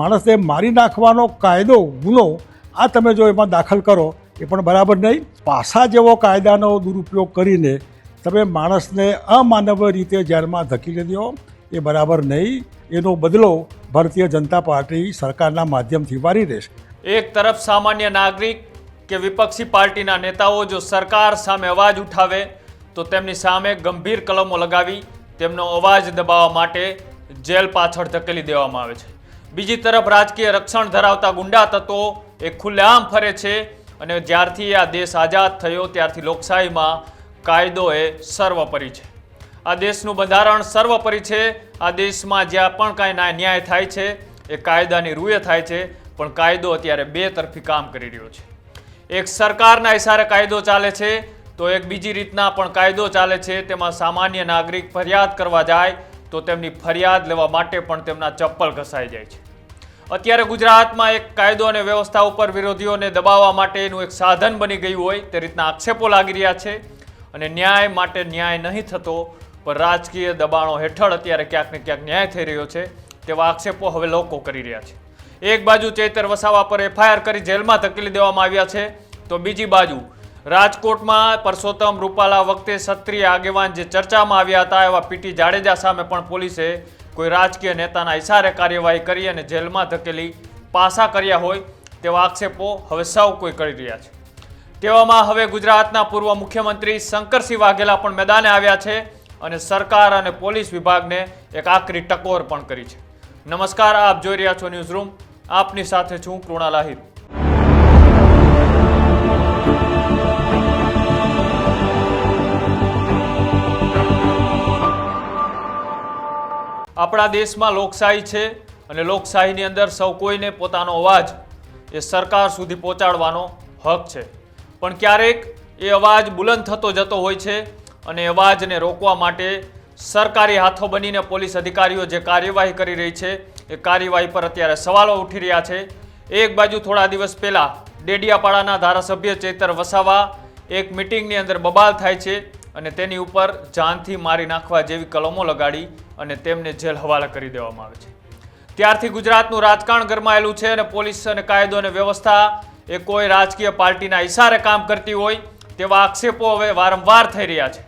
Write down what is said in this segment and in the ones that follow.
માણસને મારી નાખવાનો કાયદો, ગુનો આ તમે જો એમાં દાખલ કરો, એ પણ બરાબર નહીં. પાસા જેવો કાયદાનો દુરુપયોગ કરીને તમે માણસને અમાનવ રીતે જેલમાં ધકેલી દો, એ બરાબર નહીં. એનો બદલો ભારતીય જનતા પાર્ટી સરકારના માધ્યમથી વારી દેશે. એક તરફ સામાન્ય નાગરિક કે વિપક્ષી પાર્ટીના નેતાઓ જો સરકાર સામે અવાજ ઉઠાવે, તો તેમની સામે ગંભીર કલમો લગાવી તેમનો અવાજ દબાવવા માટે જેલ પાછળ ધકેલી દેવામાં આવે છે. બીજી તરફ રાજકીય રક્ષણ ધરાવતા ગુંડા તત્વો એ ખુલ્લેઆમ ફરે છે અને જ્યારથી આ દેશ આઝાદ થયો ત્યારથી લોકશાહીમાં કાયદો એ સર્વોપરી છે. આ દેશનું બંધારણ સર્વોપરી છે. આ દેશમાં જ્યાં પણ કાંઈ ન્યાય થાય છે, એ કાયદાની રૂએ થાય છે, પણ કાયદો અત્યારે બે તરફી કામ કરી રહ્યો છે. એક સરકારના ઇશારે કાયદો ચાલે છે, તો એક બીજી રીતના પણ કાયદો ચાલે છે. તેમાં સામાન્ય નાગરિક ફરિયાદ કરવા જાય, તો તેમની ફરિયાદ લેવા માટે પણ તેમના ચપ્પલ ઘસાઈ જાય છે. અત્યારે ગુજરાતમાં એક કાયદો અને વ્યવસ્થા ઉપર વિરોધીઓને દબાવવા માટેનું એક સાધન બની ગયું હોય તે રીતના આક્ષેપો લાગી રહ્યા છે અને ન્યાય માટે ન્યાય નહીં થતો, પણ રાજકીય દબાણો હેઠળ અત્યારે ક્યાંક ને ક્યાંક ન્યાય થઈ રહ્યો છે તેવા આક્ષેપો હવે લોકો કરી રહ્યા છે. એક બાજુ ચેતર વસાવા પર એફઆઈઆર કરી જેલમાં ધકેલી દેવામાં આવ્યા છે, તો બીજી બાજુ રાજકોટમાં પરસોત્તમ રૂપાલા વખતે ક્ષત્રિય આગેવાન જે ચર્ચામાં આવ્યા હતા એવા પીટી જાડેજા સામે પણ પોલીસે કોઈ રાજકીય નેતાના ઇશારે કાર્યવાહી કરી અને જેલમાં ધકેલી પાસા કર્યા હોય તેવા આક્ષેપો હવે સૌ કોઈ કરી રહ્યા છે. તેવામાં હવે ગુજરાતના પૂર્વ મુખ્યમંત્રી શંકરસિંહ વાઘેલા પણ મેદાને આવ્યા છે અને સરકાર અને પોલીસ વિભાગને એક આકરી ટકોર પણ કરી છે. નમસ્કાર, આપ જોઈ રહ્યા છો ન્યૂઝ રૂમ. આપની સાથે છું કૃણાલ આપણા દેશમાં લોકશાહી છે અને લોકશાહીની અંદર સૌ કોઈને પોતાનો અવાજ એ સરકાર સુધી પહોંચાડવાનો હક છે. પણ ક્યારેક એ અવાજ બુલંદ થતો જતો હોય છે અને અવાજને રોકવા માટે સરકારી હાથો બનીને પોલીસ અધિકારીઓ જે કાર્યવાહી કરી રહી છે, એ કાર્યવાહી પર અત્યારે સવાલો ઉઠી રહ્યા છે. એક બાજુ થોડા દિવસ પહેલાં ડેડિયાપાડાના ધારાસભ્ય ચેતર વસાવા એક મિટિંગની અંદર બબાલ થાય છે. અને તેની ઉપર જાનથી મારી નાખવા જેવી કલમો લગાડી અને તેમને જેલ હવાલે કરી દેવામાં આવે છે. ત્યારથી ગુજરાતનું રાજકારણ ગરમાયેલું છે અને પોલીસ અને કાયદો અને વ્યવસ્થા એ કોઈ રાજકીય પાર્ટીના ઇશારે કામ કરતી હોય તેવા આક્ષેપો હવે વારંવાર થઈ રહ્યા છે.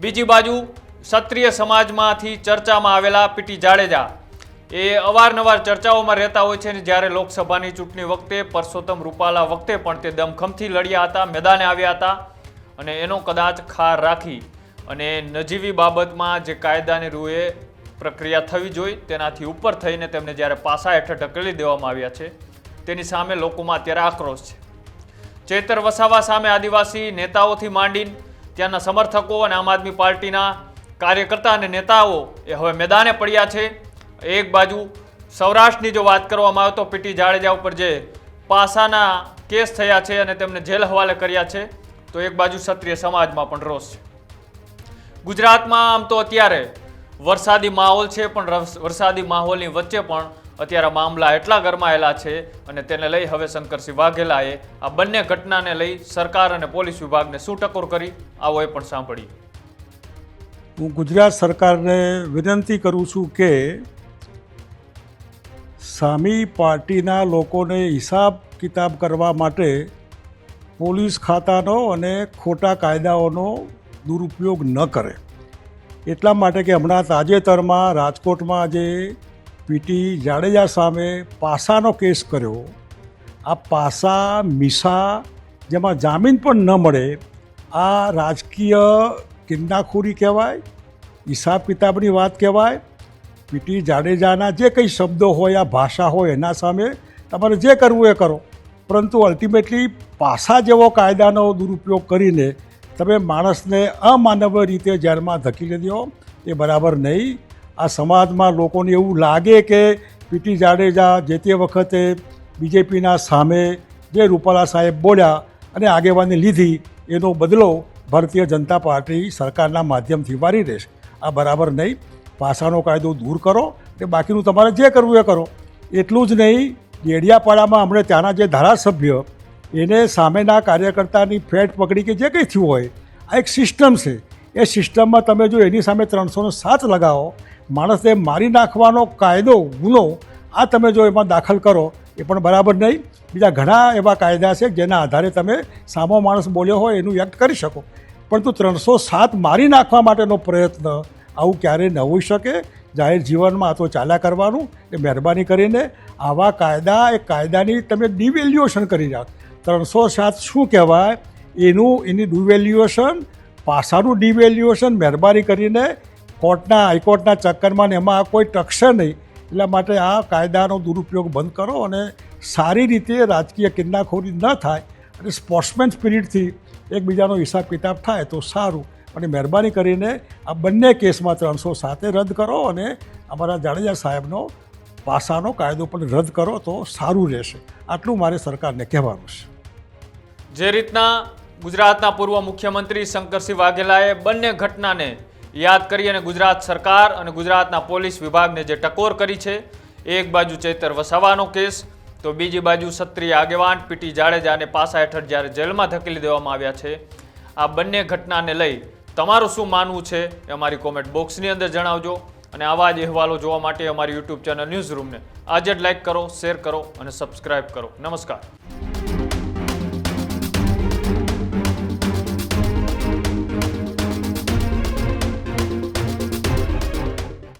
બીજી બાજુ ક્ષત્રિય સમાજમાંથી ચર્ચામાં આવેલા પીટી જાડેજા એ અવારનવાર ચર્ચાઓમાં રહેતા હોય છે અને જ્યારે લોકસભાની ચૂંટણી વખતે પરસોત્તમ રૂપાલા વખતે પણ તે દમખમથી લડ્યા હતા, મેદાને આવ્યા હતા. અને એનો કદાચ ખાર રાખી અને નજીવી બાબતમાં જે કાયદાની રૂએ પ્રક્રિયા થવી જોઈએ તેનાથી ઉપર થઈને તેમને જ્યારે પાસા હેઠળ ઢકેલી દેવામાં આવ્યા છે, તેની સામે લોકોમાં અત્યારે આક્રોશ છે. ચેતર વસાવા સામે આદિવાસી નેતાઓથી માંડીને ત્યાંના સમર્થકો અને આમ આદમી પાર્ટીના કાર્યકર્તા અને નેતાઓ એ હવે મેદાને પડ્યા છે. એક બાજુ સૌરાષ્ટ્રની જો વાત કરવામાં આવે તો પીટી જાડેજા ઉપર જે પાસાના કેસ થયા છે અને તેમને જેલ હવાલે કર્યા છે તો એક બાજુ ક્ષત્રિય સમાજમાં પણ રોષ છે. ગુજરાતમાં આમ તો અત્યારે વરસાદી માહોલ છે, પણ રસ- વરસાદી માહોલની વચ્ચે પણ અત્યારે મામલા એટલા ગરમાયેલા છે અને તેને લઈ હવે શંકરસિંહ વાઘેલાએ આ બંને ઘટનાને લઈ સરકાર અને પોલીસ વિભાગને શું ટકોર કરી, આવો એ પણ સાંભળ્યું હું ગુજરાત સરકારને વિનંતી કરું છું કે સામી પાર્ટીના લોકોને હિસાબ કિતાબ કરવા માટે પોલીસ ખાતાનો અને ખોટા કાયદાઓનો દુરુપયોગ ન કરે. એટલા માટે કે હમણાં તાજેતરમાં રાજકોટમાં જે પીટી જાડેજા સામે પાસાનો કેસ કર્યો, આ પાસા, મિસા જેમાં જામીન પણ ન મળે, આ રાજકીય કિન્નાખોરી કહેવાય હિસાબ કિતાબની વાત કહેવાય પીટી જાડેજાના જે કંઈ શબ્દો હોય, આ ભાષા હોય એના સામે તમારે જે કરવું એ કરો. પરંતુ અલ્ટિમેટલી પાસા જેવો કાયદાનો દુરુપયોગ કરીને તમે માણસને અમાનવ રીતે જેલમાં ધકેલી દો એ બરાબર નહીં. આ સમાજમાં લોકોને એવું લાગે કે પીટી જાડેજા જે તે વખતે બીજેપીના સામે જે રૂપાલા સાહેબ બોલ્યા અને આગેવાની લીધી, એનો બદલો ભારતીય જનતા પાર્ટી સરકારના માધ્યમથી વારી દેશે. આ બરાબર નહીં. પાસાનો કાયદો દૂર કરો. કે બાકીનું તમારે જે કરવું એ કરો. એટલું જ નહીં. ડેડિયાપાડામાં હમણાં ત્યાંના જે ધારાસભ્ય, એને સામેના કાર્યકર્તાની ફેટ પકડી કે જે કંઈ થયું હોય, આ એક સિસ્ટમ છે. એ સિસ્ટમમાં તમે જો એની સામે ત્રણસોનો સાત લગાવો, માણસને મારી નાખવાનો કાયદો, ગુનો, આ તમે જો એમાં દાખલ કરો, એ પણ બરાબર નહીં. બીજા ઘણા એવા કાયદા છે જેના આધારે તમે સામો માણસ બોલ્યો હોય એનું વ્યક્ત કરી શકો. પરંતુ ત્રણસો સાત મારી નાખવા માટેનો પ્રયત્ન આવું ક્યારેય ન હોઈ શકે. જાહેર જીવનમાં તો ચાલ્યા કરવાનું, એ મહેરબાની કરીને આવા કાયદા, એ કાયદાની તમે ડિવેલ્યુએશન કરી રહ્યા ત્રણસો સાત શું કહેવાય? એનું, એની ડિવેલ્યુએશન પાસાનું ડિવેલ્યુએશન મહેરબાની કરીને કોર્ટના, હાઈકોર્ટના ચક્કરમાં ને એમાં કોઈ ટકશે નહીં. એટલા માટે આ કાયદાનો દુરુપયોગ બંધ કરો અને સારી રીતે રાજકીય કિન્નાખોરી ન થાય અને સ્પોર્ટ્સમેન સ્પિરિટથી એકબીજાનો હિસાબ કિતાબ થાય તો સારું. અને મહેરબાની કરીને આ બંને કેસમાં ત્રણસો સાતે રદ કરો અને અમારા જાડેજા સાહેબનો પાસાનો કાયદો પણ રદ કરો તો સારું રહેશે. આટલું મારે સરકારને કહેવાનું છે. જે રીતના ગુજરાતના પૂર્વ મુખ્યમંત્રી શંકરસિંહ વાઘેલાએ બંને ઘટનાને યાદ કરી અને ગુજરાત સરકાર અને ગુજરાતના પોલીસ વિભાગને જે ટકોર કરી છે, એક બાજુ ચેતર વસાવાનો કેસ, તો બીજી બાજુ સત્રીય આગેવાન પીટી જાડેજાને પાસા હેઠળ જ્યારે જેલમાં ધકેલી દેવામાં આવ્યા છે, આ બંને ઘટનાને લઈ તમારું શું માનવું છે એ અમારી કોમેન્ટ બોક્સની અંદર જણાવજો અને આવા જ અહેવાલો જોવા માટે અમારી યુટ્યુબ ચેનલ ન્યૂઝ રૂમને આજે જ લાઈક કરો શેર કરો અને સબસ્ક્રાઇબ કરો. નમસ્કાર.